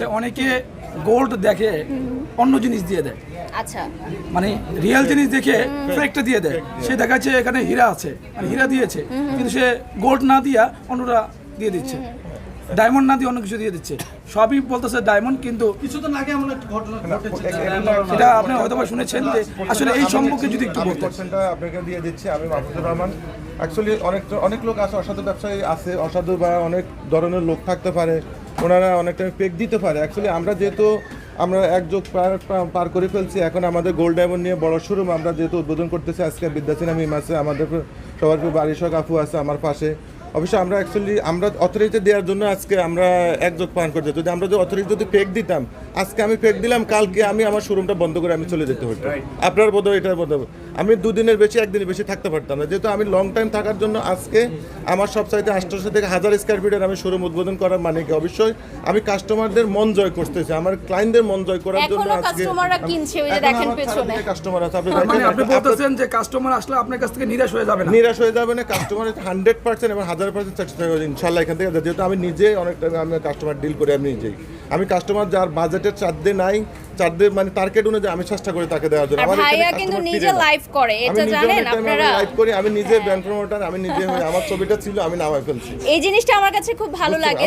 হচ্ছে অনেকে গোল্ড দেখে অন্য জিনিস দিয়ে দেয়। আচ্ছা। মানে রিয়েল জিনিস দেখে ফেকটা দিয়ে দেয়। সে দেখাচ্ছে এখানে হীরা আছে মানে হীরা দিয়েছে। কিন্তু সে গোল্ড না দিয়া অন্যটা দিয়ে দিচ্ছে। ডায়মন্ড না দিয়ে অন্য কিছু দিয়ে দিচ্ছে। সবই বলতেছে ডায়মন্ড কিন্তু কিছুদিন আগে এমন একটা ঘটনা ঘটেছে এটা আপনি হয়তোবা শুনেছেন যে আসলে এই সম্পর্কে যদি একটু বলতেন। পার্সেন্টটা আপনাকে দিয়ে দিচ্ছি আমি মাহফুজুর রহমান। অ্যাকচুয়ালি অনেক অনেক লোক আছে অসাধু ব্যবসায়ী আছে অসাধু বা অনেক ধরনের লোক থাকতে পারে। ওনারা অনেক টাইম পেক দিতে পারে। অ্যাকচুয়ালি আমরা যেহেতু আমরা এক যোগ পার পার করে ফেলছি, এখন আমাদের গোল্ড ডায়মন্ড নিয়ে বড় শোরুম আমরা যেহেতু উদ্বোধন করতেছি, আজকে বিদ্যাসিনা মিম আছে, আমাদের সবার বাড়ির সব আফু আছে আমার পাশে। অবশ্যই আমরা অ্যাকচুয়ালি আমরা অথরিটি দেওয়ার জন্য আজকে আমরা একযোগ পান করতে যদি আমরা যদি অথরিটি যদি পেক দিতাম আজকে আমি ফেক দিলাম কালকে আমি আমার শোরুমটা বন্ধ করে আমি চলে যেতে হতো। আপনার বোধ এটার বোধ আমি দুদিনের বেশি একদিনের বেশি থাকতে পারতাম না। যেহেতু আমি লং টাইম থাকার জন্য আজকে আমার সব সাইতে আটশোশো থেকে হাজার স্কোয়ার ফিটের আমি শোরুম উদ্বোধন করার মানে কি? অবশ্যই আমি কাস্টমারদের মন জয় করতেছি। আমার ক্লায়েন্টদের মন জয় করার জন্য আজকে কাস্টমাররা কিনছে, ওই যে দেখেন পেছনে। কাস্টমার আছে। আপনি মানে আপনি বলতেছেন যে কাস্টমার আসলে আপনার কাছ থেকে নিরাশ হয়ে যাবে না? নিরাশ হয়ে যাবে না। কাস্টমার হান্ড্রেড পার্সেন্ট এবং হাজার পার্সেন্ট স্যাটিসফাই ইনশাল্লাহ এখান থেকে। যেহেতু আমি নিজে অনেক টাকা আমি কাস্টমার ডিল করি আমি নিজেই। আমি কাস্টমার যার বাজেটের চারদে নাই চারদে মানে টার্গেট অনুযায়ী আমি চেষ্টা করি তাকে দেওয়ার জন্য। আমার ভাইয়া কিন্তু নিজে লাইভ করে এটা জানেন আপনারা? লাইভ করি আমি নিজে ব্র্যান্ড প্রমোটার আমি নিজে আমার ছবিটা ছিল আমি নামাই ফেলছি। এই জিনিসটা আমার কাছে খুব ভালো লাগে।